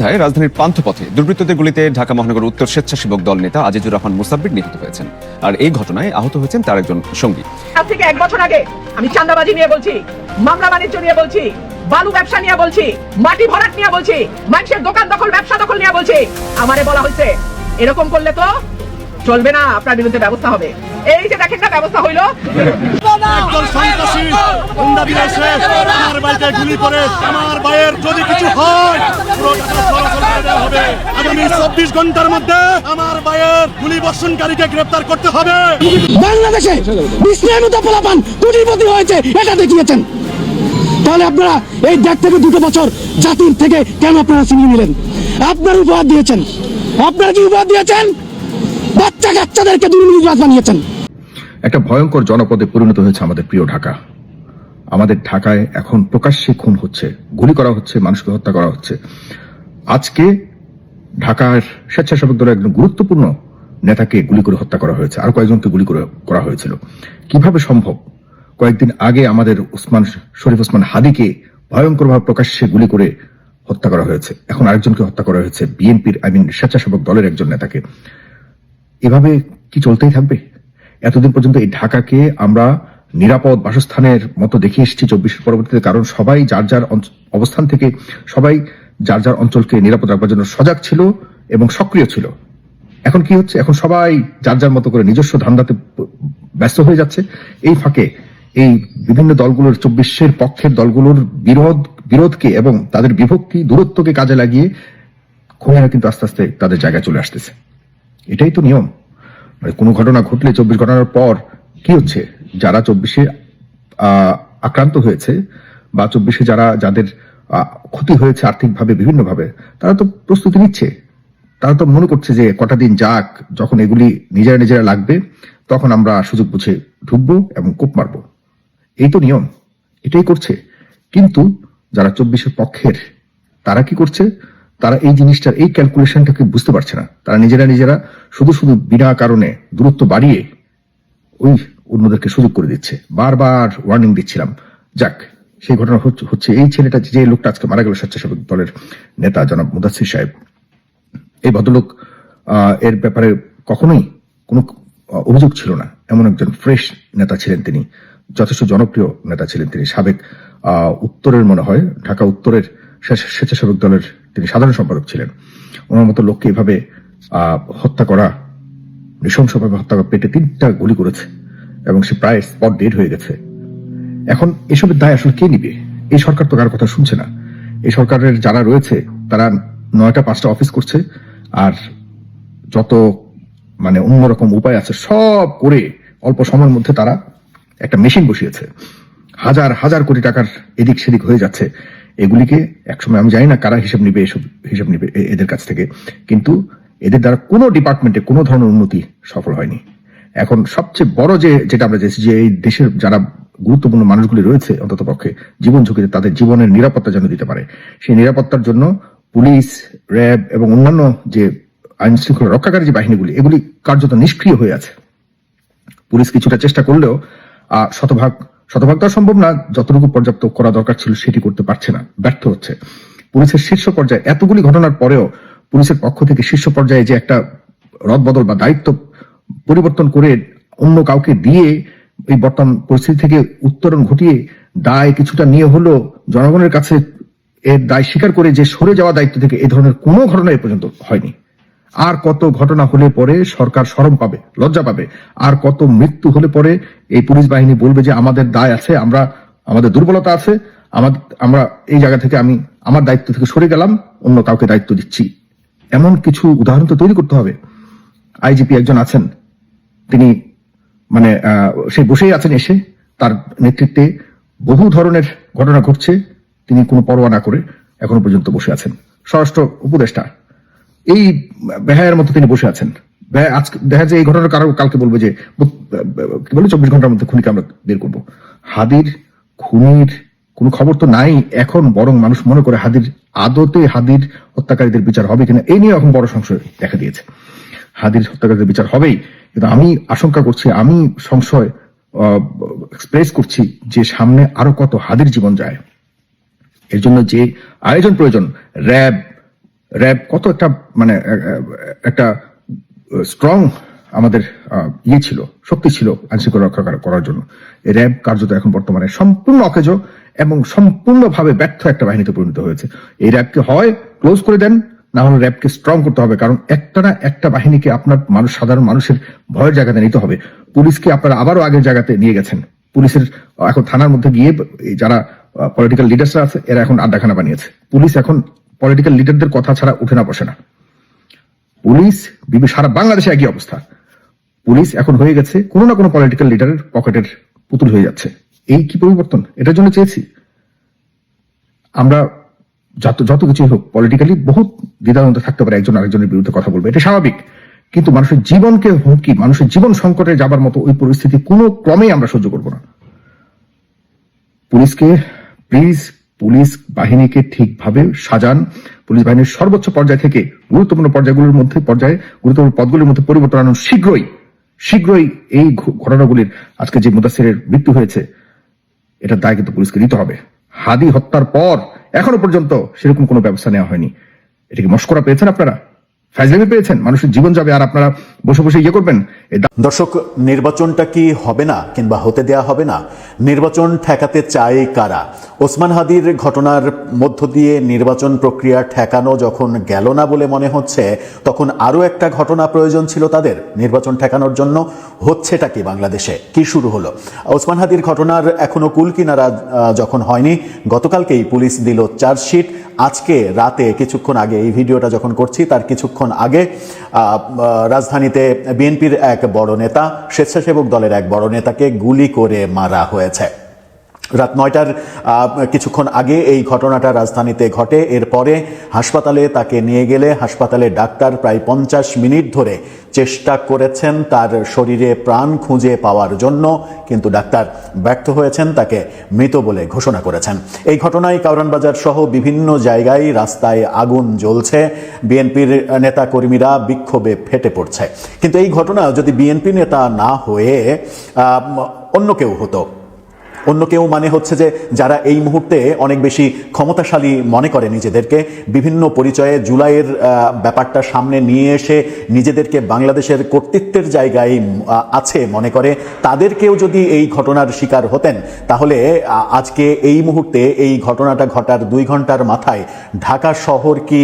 সন্ধ্যায় রাজধানীর পান্থপথে দুর্বৃত্তদের গুলিতে ঢাকা মহানগর উত্তর স্বেচ্ছাসেবক দল নেতা আজিজুর রহমান মুসাব্বির নিহত হয়েছেন। আর এই ঘটনায় আহত হয়েছেন তার একজন সঙ্গী। আজ থেকে এক বছর আগে আমি চান্দাবাজি নিয়ে বলছি, মামলা বাণিজ্য নিয়ে বলছি, বালু ব্যবসা নিয়ে বলছি, মাটি ভরাট নিয়ে বলছি, মানুষের দোকান দখল, ব্যবসা দখল নিয়ে বলছি। আমারে বলা হয়েছে এরকম করলে তো চলবে না আপনার বিরুদ্ধে ব্যবস্থা হবে। এই যে দেখেন না ব্যবস্থা হইল। একদল সন্ত্রাসী হুন্ডা বিলাসে আমার বাড়িতে গুলি করে আমার ভাইয়ের যদি কিছু হয় পুরো টাকা চলাচল করে দেওয়া হবে। আগামী চব্বিশ ঘণ্টার মধ্যে আমার ভাইয়ের গুলি বর্ষণকারীকে গ্রেপ্তার করতে হবে। বাংলাদেশে কোটিপতি হয়েছে এটা দেখিয়েছেন। তাহলে আপনারা এই দেড় থেকে দুটো বছর জাতির থেকে কেন আপনারা ছিনিয়ে নিলেন? আপনার উপহার দিয়েছেন। আপনারা কি উপহার দিয়েছেন? বাচ্চা কাচ্চাদেরকে দুর্নীতিবাজ বানিয়েছেন। একটা ভয়ঙ্কর জনপদে পরিণত হয়েছে আমাদের প্রিয় ঢাকা। আমাদের ঢাকায় এখন প্রকাশ্যে খুন হচ্ছে, গুলি করা হচ্ছে, মানুষকে হত্যা করা হচ্ছে। আজকে ঢাকার স্বেচ্ছাসেবক দলের একজন গুরুত্বপূর্ণ নেতাকে গুলি করে হত্যা করা হয়েছে, আর কয়েকজনকে গুলি করে করা হয়েছিল। কীভাবে সম্ভব? কয়েকদিন আগে আমাদের উসমান শরীফ ওসমান হাদিকে ভয়ঙ্করভাবে প্রকাশ্যে গুলি করে হত্যা করা হয়েছে। এখন আরেকজনকে হত্যা করা হয়েছে, বিএনপির, আই মিন স্বেচ্ছাসেবক দলের একজন নেতাকে। এভাবে কি চলতেই থাকবে? এতদিন পর্যন্ত এই ঢাকাকে আমরা নিরাপদ বাসস্থানের মতো দেখে এসেছি চব্বিশের পরবর্তীতে, কারণ সবাই যার যার অবস্থান থেকে সবাই যার যার অঞ্চলকে নিরাপদ রাখবার জন্য সজাগ ছিল এবং সক্রিয় ছিল। এখন কি হচ্ছে? এখন সবাই যার যার মতো করে নিজস্ব ধান্দাতে ব্যস্ত হয়ে যাচ্ছে। এই ফাঁকে এই বিভিন্ন দলগুলোর চব্বিশের পক্ষের দলগুলোর বিরোধ, বিরোধকে এবং তাদের বিভক্তি, দূরত্বকে কাজে লাগিয়ে খুনেরা কিন্তু আস্তে আস্তে তাদের জায়গায় চলে আসতেছে। এটাই তো নিয়ম। মানে কোনো ঘটনা ঘটলে চব্বিশ ঘটনার পর কি হচ্ছে? যারা চব্বিশে আক্রান্ত হয়েছে বা চব্বিশে যারা, যাদের ক্ষতি হয়েছে আর্থিকভাবে, বিভিন্নভাবে, তারা তো প্রস্তুতি নিচ্ছে। তারা তো মনে করছে যে কটা দিন যাক, যখন এগুলি নিজেরা নিজেরা লাগবে, তখন আমরা সুযোগ বুঝে ঢুকবো এবং কোপ মারবো। এই তো নিয়ম, এটাই করছে। কিন্তু যারা চব্বিশের পক্ষের, তারা কি করছে? তারা এই জিনিসটার, এই ক্যালকুলেশনটাকে বুঝতে পারছে না। তারা নিজেরা নিজেরা শুধু শুধু বিনা কারণে দূরত্ব বাড়িয়ে ওই অন্যদেরকে সুযোগ করে দিচ্ছে। বারবার ওয়ার্নিং দিচ্ছিলাম। যাক, সেই ঘটনা হচ্ছে- এই ছেলেটা যে লোকটা আজকে মারা গেল স্বেচ্ছাসেবক দলের নেতা জনাব মুদাসির সাহেব, এই ভদ্রলোক এর ব্যাপারে কখনোই কোনো অভিযোগ ছিল না। এমন একজন ফ্রেশ নেতা ছিলেন তিনি, যথেষ্ট জনপ্রিয় নেতা ছিলেন তিনি, সাবেক উত্তরের মনে হয়, ঢাকা উত্তরের স্বেচ্ছা- স্বেচ্ছাসেবক দলের তিনি সাধারণ সম্পাদক ছিলেন। ওনার মতো লোককে এভাবে হত্যা করা, নৃশংসভাবে হত্যা করা পেটে তিনটা গুলি করেছে এবং সে প্রায় স্পট ডেড হয়ে গেছে। এখন এসবের দায় আসলে কে নিবে? এই সরকার তো কার কথা শুনছে না। এই সরকারের যারা রয়েছে, তারা নয়টা, পাঁচটা অফিস করছে আর যত মানে অন্যরকম উপায় আছে, সব করে অল্প সময়ের মধ্যে তারা একটা মেশিন বসিয়েছে। হাজার হাজার কোটি টাকার এদিক সেদিক হয়ে যাচ্ছে। এগুলিকে একসময় আমি জানি না কারা হিসেব নিবে এসব হিসেব নিবে এদের কাছ থেকে, কিন্তু এদের দ্বারা কোনো ডিপার্টমেন্টে কোনো ধরনের উন্নতি সফল হয়নি। এখন সবচেয়ে বড় যে যেটা আমরা দেখছি যে এই দেশের যারা গুরুত্বপূর্ণ মানুষগুলি রয়েছে অন্তত পক্ষে, জীবন ঝুঁকিতে তাদের জীবনের নিরাপত্তা যেন দিতে পারে। সেই নিরাপত্তার জন্য পুলিশ, র্যাব এবং অন্যান্য যে আইন শৃঙ্খলা রক্ষাকারী যে বাহিনীগুলি, এগুলি কার্যত নিষ্ক্রিয় হয়ে আছে। পুলিশ কিছুটা চেষ্টা করলেও শতভাগ শতভাগ সম্ভব না, যতটুকু পর্যাপ্ত করা দরকার ছিল সেটি করতে পারছে না, ব্যর্থ হচ্ছে। পুলিশের শীর্ষ পর্যায়ে এতগুলি ঘটনার পরেও পুলিশের পক্ষ থেকে শীর্ষ পর্যায়ে যে একটা রদবদল বা দায়িত্ব পরিবর্তন করে অন্য কাউকে দিয়ে এই বর্তমান পরিস্থিতি থেকে উত্তরণ ঘটিয়ে দায় কিছুটা নিয়ে হলো জনগণের কাছে এর দায় স্বীকার করে যে সরে যাওয়া দায়িত্ব থেকে এই ধরনের কোনো ঘটনা এ পর্যন্ত হয়নি। আর কত ঘটনা হলে পরে সরকার সরম পাবে, লজ্জা পাবে? আর কত মৃত্যু হলে পরে এই পুলিশ বাহিনী বলবে যে আমাদের দায় আছে, আমরা, আমাদের দুর্বলতা আছে আমাদের আমরা এই জায়গা থেকে আমি আমার দায়িত্ব থেকে সরে গেলাম, অন্য কাউকে দায়িত্ব দিচ্ছি। এমন কিছু উদাহরণ তো তৈরি করতে হবে। আইজিপি একজন আছেন, তিনি মানে সে বসেই আছেন এসে, তার নেতৃত্বে বহু ধরনের ঘটনা ঘটছে, তিনি কোনো পরোয়া না করে এখনও পর্যন্ত বসে আছেন। স্বরাষ্ট্র উপদেষ্টা এই বেহায়ের মতো তিনি বসে আছেন। দেখা যায় এই কারও কালকে বলবে যে, কি বলে, চব্বিশ ঘণ্টার মধ্যে খুনিকে আমরা বের করব। হাদির খুনির খবর তো নাই এখন, বরং মানুষ মনে করে হাদির আদতে হাদির হত্যাকারীদের বিচার হবে কিনা এই নিয়ে এখন বড় সংশয় দেখা দিয়েছে। হাদির হত্যাকারীদের বিচার হবেই, কিন্তু আমি আশঙ্কা করছি, আমি সংশয় এক্সপ্রেস করছি যে সামনে আরও কত হাদির জীবন যায়। এর জন্য যে আয়োজন প্রয়োজন, র্যাব র্যাব কত একটা মানে আহ, আহ, একটা স্ট্রং আমাদের ইয়ে ছিল শক্তি ছিল আইনশৃঙ্খলা রক্ষা করার জন্য। র্যাব কার্যত এখন বর্তমানে সম্পূর্ণ অকেজ এবং সম্পূর্ণভাবে ব্যর্থ একটা বাহিনীতে পরিণত হয়েছে। এই র্যাবকে হয় ক্লোজ করে দেন না হলে র্যাবকে স্ট্রং করতে হবে কারণ একটা না একটা বাহিনীকে আপনার মানুষ সাধারণ মানুষের ভয়ের জায়গাতে নিতে হবে। পুলিশকে আপনারা আবারও আগের জায়গাতে নিয়ে গেছেন। পুলিশের এখন থানার মধ্যে গিয়ে যারা পলিটিক্যাল লিডার্সরা আছে এরা এখন আড্ডাখানা বানিয়েছে। পুলিশ এখন পলিটিক্যাল লিডারদের কথা ছাড়া উঠে না, বসে না। পুলিশ বিভি- সারা বাংলাদেশে একই অবস্থা। পুলিশ এখন হয়ে গেছে কোনো না কোনো পলিটিক্যাল লিডারের পকেটের পুতুল হয়ে যাচ্ছে। এই কি পরিবর্তন? এটার জন্য চেয়েছি। আমরা যত যত কিছু হোক পলিটিক্যালি বহুত দ্বিধাদ্বন্দ্ব থাকতে পারে একজন আরেকজনের বিরুদ্ধে কথা বলবে। এটা স্বাভাবিক। কিন্তু মানুষের জীবনকে হুমকি মানুষের জীবন সংকটে যাবার মতো ওই পরিস্থিতি কোনো ক্রমেই আমরা সহ্য করব না। পুলিশকে প্লিজ পুলিশ বাহিনীকে ঠিকভাবে সাজান। পুলিশ বাহিনীর সর্বোচ্চ পর্যায় থেকে গুরুত্বপূর্ণ পর্যায়গুলোর মধ্যে পর্যায়ে গুরুত্বপূর্ণ পদগুলির মধ্যে পরিবর্তন আনুন। শীঘ্রই শীঘ্রই এই ঘটনাগুলির আজকে যে মুদাসিরের মৃত্যু হয়েছে এটার দায় কিন্তু পুলিশকে দিতে হবে। হাদি হত্যার পর এখনও পর্যন্ত সেরকম কোনো ব্যবস্থা নেওয়া হয়নি। এটা কি মস্করা পেয়েছেন আপনারা? ফাইজলামি পেয়েছেন? মানুষের জীবন যাবে আর আপনারা বসে বসে ইয়ে করবেন? দর্শক, নির্বাচনটা কি হবে না কিংবা হতে দেয়া হবে না? নির্বাচন ঠেকাতে চায় কারা? ওসমান হাদির ঘটনার মধ্য দিয়ে নির্বাচন প্রক্রিয়া ঠেকানো যখন গেল না বলে মনে হচ্ছে, তখন আরও একটা ঘটনা প্রয়োজন ছিল তাদের। নির্বাচন ঠেকানোর জন্য হচ্ছেটা কি বাংলাদেশে? কি শুরু হলো? ওসমান হাদির ঘটনার এখনও কুল কিনারা যখন হয়নি, গতকালকেই পুলিশ দিল চার্জশিট। আজকে রাতে কিছুক্ষণ আগে, এই ভিডিওটা যখন করছি, তার কিছুক্ষণ আগে রাজধানীতে বিএনপির এক বড় নেতা স্বেচ্ছাসেবক দলের এক বড় নেতাকে গুলি করে মারা হয়েছে। রাত নয়টার কিছুক্ষণ আগে এই ঘটনাটা রাজধানীতে ঘটে। এরপরে হাসপাতালে তাকে নিয়ে গেলে হাসপাতালে ডাক্তার প্রায় পঞ্চাশ মিনিট ধরে চেষ্টা করেছেন তার শরীরে প্রাণ খুঁজে পাওয়ার জন্য, কিন্তু ডাক্তার ব্যর্থ হয়েছেন, তাকে মৃত বলে ঘোষণা করেছেন। এই ঘটনায় কাউরানবাজার সহ বিভিন্ন জায়গায় রাস্তায় আগুন জ্বলছে। বিএনপির নেতা কর্মীরা বিক্ষোভে ফেটে পড়ছে। কিন্তু এই ঘটনা যদি বিএনপি নেতা না হয়ে অন্য কেউ হতো অন্য কেউ মানে হচ্ছে যে যারা এই মুহূর্তে অনেক বেশি ক্ষমতাশালী মনে করে নিজেদেরকে, বিভিন্ন পরিচয়ে জুলাইয়ের ব্যাপারটা সামনে নিয়ে এসে নিজেদেরকে বাংলাদেশের কর্তৃত্বের জায়গায় আছে মনে করে, তাদেরকেও যদি এই ঘটনার শিকার হতেন, তাহলে আজকে এই মুহূর্তে এই ঘটনাটা ঘটার দুই ঘণ্টার মাথায় ঢাকা শহর কি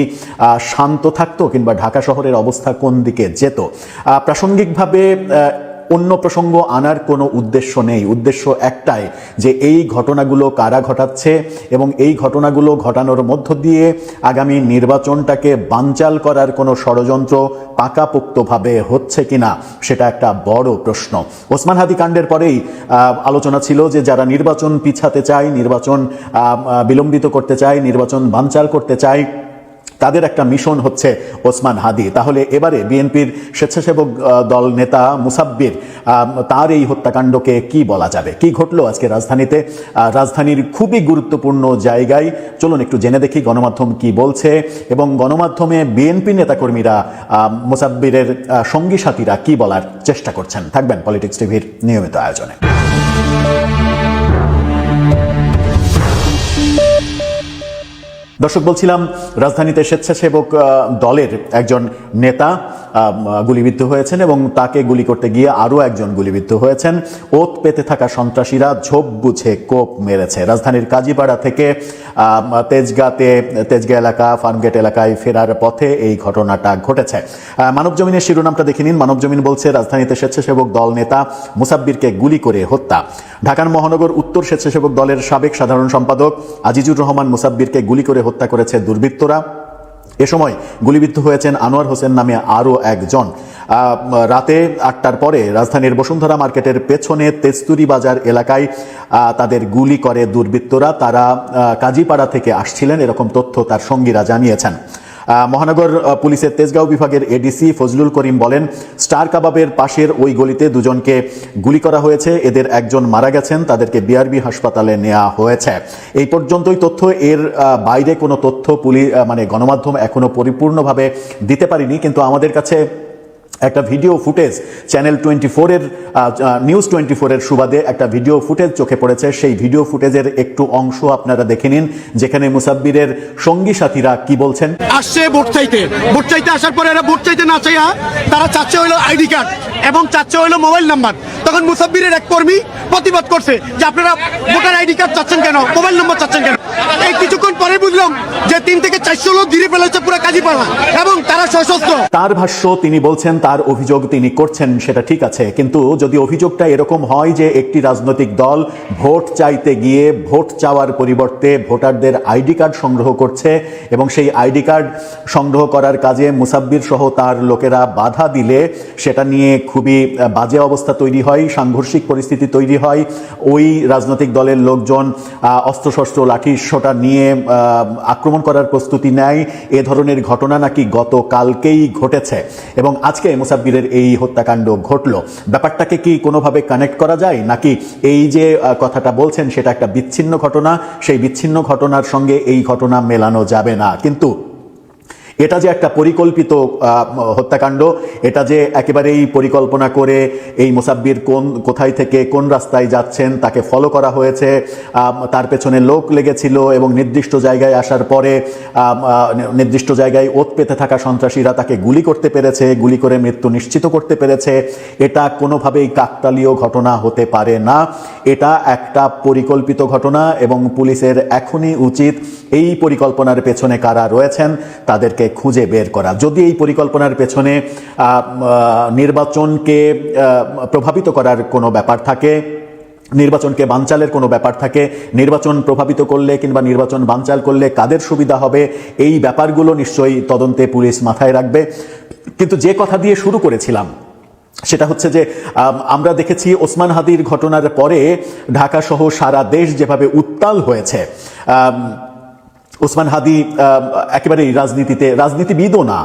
শান্ত থাকতো কিংবা ঢাকা শহরের অবস্থা কোন দিকে যেত? প্রাসঙ্গিকভাবে অন্য প্রসঙ্গ আনার কোনো উদ্দেশ্য নেই। উদ্দেশ্য একটাই যে এই ঘটনাগুলো কারা ঘটাচ্ছে এবং এই ঘটনাগুলো ঘটানোর মধ্য দিয়ে আগামী নির্বাচনটাকে বানচাল করার কোনো ষড়যন্ত্র পাকাপোক্তভাবে হচ্ছে কিনা, সেটা একটা বড় প্রশ্ন। ওসমান হাদি কাণ্ডের পরেই আলোচনা ছিল যে যারা নির্বাচন পিছাতে চায়, নির্বাচন বিলম্বিত করতে চায়, নির্বাচন বানচাল করতে চায় তাদের একটা মিশন হচ্ছে ওসমান হাদি। তাহলে এবারে বিএনপির স্বেচ্ছাসেবক দল নেতা মুসাব্বির তার এই হত্যাকাণ্ডকে কি বলা যাবে? কি ঘটলো আজকে রাজধানীতে? রাজধানীর খুবই গুরুত্বপূর্ণ জায়গায় চলুন একটু জেনে দেখি গণমাধ্যম কি বলছে এবং গণমাধ্যমে বিএনপি নেতাকর্মীরা মুসাব্বিরের সঙ্গী সাথীরা কি বলার চেষ্টা করছেন? থাকবেন পলিটিক্স টিভির নিয়মিত আয়োজনে। দর্শক, বলছিলাম, রাজধানীতে স্বেচ্ছাসেবক দলের একজন নেতা গুলিবিদ্ধ হয়েছেন এবং তাকে গুলি করতে গিয়ে আরও একজন গুলিবিদ্ধ হয়েছেন। ওত পেতে থাকা সন্ত্রাসীরা ঝোপ বুঝে কোপ মেরেছে। রাজধানীর কাজীপাড়া থেকে তেজগাতে, তেজগা এলাকা ফার্মগেট এলাকায় ফেরার পথে এই ঘটনাটা ঘটেছে। মানবজমিনের শিরোনামটা দেখে নিন। মানবজমিন বলছে, রাজধানীতে স্বেচ্ছাসেবক দল নেতা মুসাব্বিরকে গুলি করে হত্যা। ঢাকার মহানগর উত্তর স্বেচ্ছাসেবক দলের সাবেক সাধারণ সম্পাদক আজিজুর রহমান মুসাব্বিরকে গুলি করে হত্যা করেছে দুর্বৃত্তরা। এ সময় গুলিবিদ্ধ হয়েছেন আনোয়ার হোসেন নামে আরও একজন। রাতে আটটার পরে রাজধানীর বসুন্ধরা মার্কেটের পেছনে তেজতুরি বাজার এলাকায় তাদের গুলি করে দুর্বৃত্তরা। তারা কাজীপাড়া থেকে আসছিলেন, এরকম তথ্য তার সঙ্গীরা জানিয়েছেন। মহানগর পুলিশের তেজগাঁও বিভাগের এডিসি ফজলুল করিম বলেন, স্টার কাবাবের পাশের ওই গলিতে দুজনকে গুলি করা হয়েছে। এদের একজন মারা গেছেন, তাদেরকে বিআরবি হাসপাতালে নেওয়া হয়েছে। এই পর্যন্তই তথ্য। এর বাইরে কোনো তথ্য পুলিশ মানে গণমাধ্যম এখনও পরিপূর্ণভাবে দিতে পারিনি, কিন্তু আমাদের কাছে একটা ভিডিও ফুটেজ চ্যানেল টোয়েন্টি ফোরের নিউজ টোয়েন্টি ফোরের সুবাদে একটা ভিডিও ফুটেজ চোখে পড়েছে। সেই ভিডিও ফুটেজের একটু অংশ আপনারা দেখে নিন, যেখানে মুসাব্বিরের সঙ্গী সাথীরা কি বলছেন? আসছে ভোট চাইতে। ভোট চাইতে আসার পরে এরা ভোট চাইতে না চাইয়া তারা চাচ্ছে হইল আইডি কার্ড। এবং চাচ্ছে হইল মোবাইল নাম্বার। তখন মুসাব্বিরের এক কর্মী প্রতিবাদ করছে যে আপনারা ভোটার আইডি কার্ড চাচ্ছেন কেন, মোবাইল নাম্বার চাচ্ছেন কেন? এই কিছুক্ষণ পরে বুঝলাম যে তিন থেকে চারশো লোক ঘিরে ফেলেছে পুরো কাজীপাড়া এবং তারা সশস্ত্র। তার ভাষ্য, তিনি বলছেন তার অভিযোগ তিনি করছেন, সেটা ঠিক আছে। কিন্তু যদি অভিযোগটা এরকম হয় যে একটি রাজনৈতিক দল ভোট চাইতে গিয়ে ভোট চাওয়ার পরিবর্তে ভোটারদের আইডি কার্ড সংগ্রহ করছে এবং সেই আইডি কার্ড সংগ্রহ করার কাজে মুসাব্বির সহ তার লোকেরা বাধা দিলে সেটা নিয়ে খুবই বাজে অবস্থা তৈরি হয়, সাংঘর্ষিক পরিস্থিতি তৈরি হয়। ওই রাজনৈতিক দলের লোকজন অস্ত্রশস্ত্র লাঠি সোটা নিয়ে আক্রমণ করার প্রস্তুতি নেয়। এ ধরনের ঘটনা নাকি গতকালকেই ঘটেছে। এবং আজকে মুসাব্বিরের এই হত্যাকাণ্ড ঘটলো। ব্যাপারটাকে কি কোনোভাবে কানেক্ট করা যায়? নাকি এই যে কথাটা বলছেন, সেটা একটা বিচ্ছিন্ন ঘটনা। সেই বিচ্ছিন্ন ঘটনার সঙ্গে এই ঘটনা মেলানো যাবে না। কিন্তু এটা যে একটা পরিকল্পিত হত্যাকাণ্ড, এটা যে একেবারেই পরিকল্পনা করে এই মোসাব্বির কোন, কোথায় থেকে কোন রাস্তায় যাচ্ছেন তাকে ফলো করা হয়েছে তার পেছনে লোক লেগেছিল এবং নির্দিষ্ট জায়গায় আসার পরে নির্দিষ্ট জায়গায় ওত পেতে থাকা সন্ত্রাসীরা তাকে গুলি করতে পেরেছে, গুলি করে মৃত্যু নিশ্চিত করতে পেরেছে। এটা কোনোভাবেই কাকতালীয় ঘটনা হতে পারে না। এটা একটা পরিকল্পিত ঘটনা এবং পুলিশের এখনই উচিত এই পরিকল্পনার পেছনে কারা রয়েছেন, তাদেরকে খুঁজে বের করা। যদি এই পরিকল্পনার পেছনে নির্বাচনকে প্রভাবিত করার কোনো ব্যাপার থাকে, নির্বাচনকে বানচালের কোনো ব্যাপার থাকে, নির্বাচন প্রভাবিত করলে কিংবা নির্বাচন বানচাল করলে কাদের সুবিধা হবে, এই ব্যাপারগুলো নিশ্চয়ই তদন্তে পুলিশ মাথায় রাখবে। কিন্তু যে কথা দিয়ে শুরু করেছিলাম, সেটা হচ্ছে যে আমরা দেখেছি ওসমান হাদির ঘটনার পরে ঢাকা সহ সারা দেশ যেভাবে উত্তাল হয়েছে ওসমান হাদি একেবারেই রাজনীতিতে, রাজনীতিবিদও না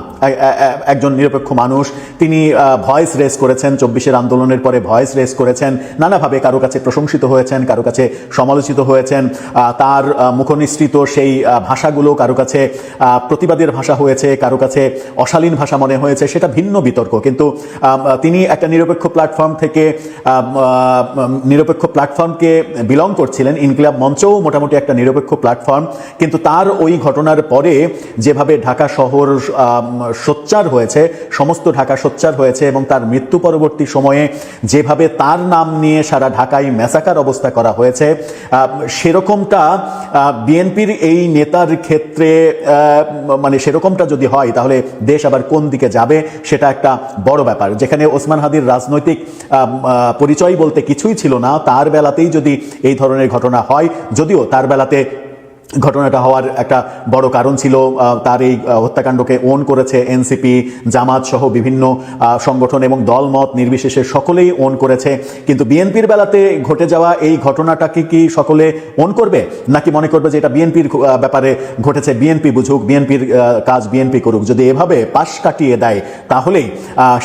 একজন নিরপেক্ষ মানুষ। তিনি ভয়েস রেস করেছেন, চব্বিশের আন্দোলনের পরে ভয়েস রেস করেছেন, নানাভাবে কারও কাছে প্রশংসিত হয়েছেন, কারও কাছে সমালোচিত হয়েছেন। তার মুখনিসৃত সেই ভাষাগুলো কারও কাছে প্রতিবাদের ভাষা হয়েছে, কারও কাছে অশালীন ভাষা মনে হয়েছে, সেটা ভিন্ন বিতর্ক। কিন্তু তিনি একটা নিরপেক্ষ প্ল্যাটফর্ম থেকে নিরপেক্ষ প্ল্যাটফর্মকে বিলং করছিলেন, ইনকিলাব মঞ্চও মোটামুটি একটা নিরপেক্ষ প্ল্যাটফর্ম। কিন্তু তার ওই ঘটনার পরে যেভাবে ঢাকা শহর সোচ্চার হয়েছে, সমস্ত ঢাকা সোচ্চার হয়েছে এবং তার মৃত্যু পরবর্তী সময়ে যেভাবে তার নাম নিয়ে সারা ঢাকায় মেসাকার অবস্থা করা হয়েছে সেরকমটা বিএনপির এই নেতার ক্ষেত্রে মানে সেরকমটা যদি হয়, তাহলে দেশ আবার কোন দিকে যাবে, সেটা একটা বড় ব্যাপার। যেখানে ওসমান হাদির রাজনৈতিক পরিচয় বলতে কিছুই ছিল না, তার বেলাতেই যদি এই ধরনের ঘটনা হয়, যদিও তার বেলাতে ঘটনাটা হওয়ার একটা বড় কারণ ছিল তার এই হত্যাকাণ্ডকে ওন করেছে এনসিপি, জামাত সহ বিভিন্ন সংগঠন এবং দলমত নির্বিশেষে সকলেই ওন করেছে। কিন্তু বিএনপির বেলাতে ঘটে যাওয়া এই ঘটনাটাকে কি সকলে ওন করবে? নাকি মনে করবে যে এটা বিএনপির ব্যাপারে ঘটেছে? বিএনপি বুঝুক, বিএনপির কাজ বিএনপি করুক। যদি এভাবে পাশ কাটিয়ে দেয়, তাহলেই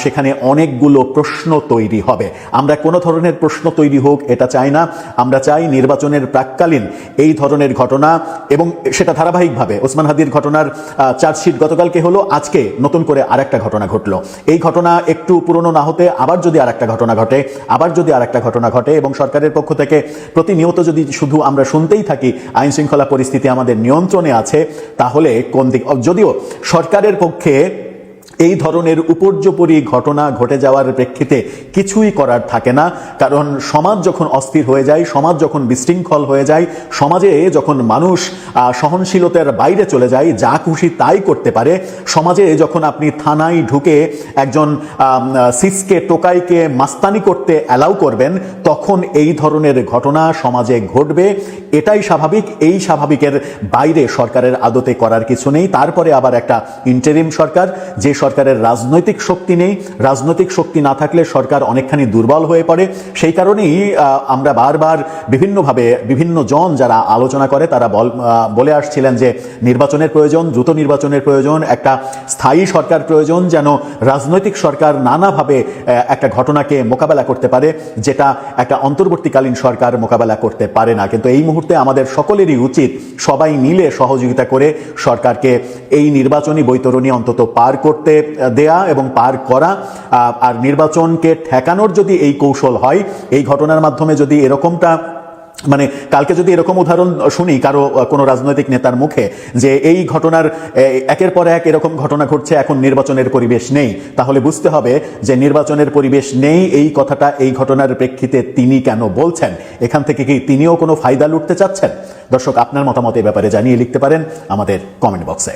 সেখানে অনেকগুলো প্রশ্ন তৈরি হবে। আমরা কোনো ধরনের প্রশ্ন তৈরি হোক, এটা চাই না। আমরা চাই নির্বাচনের প্রাককালীন এই ধরনের ঘটনা এবং সেটা ধারাবাহিকভাবে ওসমান হাদির ঘটনার চার্জশিট গতকালকে হলো, আজকে নতুন করে আর একটা ঘটনা ঘটল। এই ঘটনা একটু পুরনো না হতে আবার যদি আর একটা ঘটনা ঘটে, আবার যদি আর একটা ঘটনা ঘটে এবং সরকারের পক্ষ থেকে প্রতিনিয়ত যদি শুধু আমরা শুনতেই থাকি আইন শৃঙ্খলা পরিস্থিতি আমাদের নিয়ন্ত্রণে আছে, তাহলে কোন দিক যদিও সরকারের পক্ষে এই ধরনের উপর্যপরি ঘটনা ঘটে যাওয়ার প্রেক্ষিতে কিছুই করার থাকে না, কারণ সমাজ যখন অস্থির হয়ে যায়, সমাজ যখন বিশৃঙ্খল হয়ে যায়, সমাজে যখন মানুষ সহনশীলতার বাইরে চলে যায়, যা খুশি তাই করতে পারে, সমাজে যখন আপনি থানায় ঢুকে একজন সিসকে, টোকাইকে মাস্তানি করতে অ্যালাউ করবেন তখন এই ধরনের ঘটনা সমাজে ঘটবে, এটাই স্বাভাবিক, এই স্বাভাবিকের বাইরে সরকারের আদতে করার কিছু নেই। তারপরে আবার একটা ইন্টারিম সরকার, যে সরকারের রাজনৈতিক শক্তি নেই। রাজনৈতিক শক্তি না থাকলে সরকার অনেকখানি দুর্বল হয়ে পড়ে। সেই কারণেই আমরা বারবার বিভিন্নভাবে বিভিন্ন জন যারা আলোচনা করে, তারা বল আসছিলেন যে নির্বাচনের প্রয়োজন, দ্রুত নির্বাচনের প্রয়োজন, একটা স্থায়ী সরকার প্রয়োজন, যেন রাজনৈতিক সরকার নানাভাবে একটা ঘটনাকে মোকাবেলা করতে পারে, যেটা একটা অন্তর্বর্তীকালীন সরকার মোকাবেলা করতে পারে না। কিন্তু এই মুহূর্তে আমাদের সকলেরই উচিত সবাই মিলে সহযোগিতা করে সরকারকে এই নির্বাচনী বৈতরণী অন্তত পার করতে দেয়া এবং পার করা। আর নির্বাচনকে ঠেকানোর যদি এই কৌশল হয়, এই ঘটনার মাধ্যমে যদি এরকমটা মানে কালকে যদি এরকম উদাহরণ শুনি কারও কোনো রাজনৈতিক নেতার মুখে যে এই ঘটনার একের পর এক এরকম ঘটনা ঘটছে, এখন নির্বাচনের পরিবেশ নেই, তাহলে বুঝতে হবে যে নির্বাচনের পরিবেশ নেই, এই কথাটা, এই ঘটনার প্রেক্ষিতে তিনি কেন বলছেন? এখান থেকে কি তিনিও কোনো ফায়দা লুটতে চাচ্ছেন? দর্শক, আপনার মতামত এই ব্যাপারে জানিয়ে লিখতে পারেন আমাদের কমেন্ট বক্সে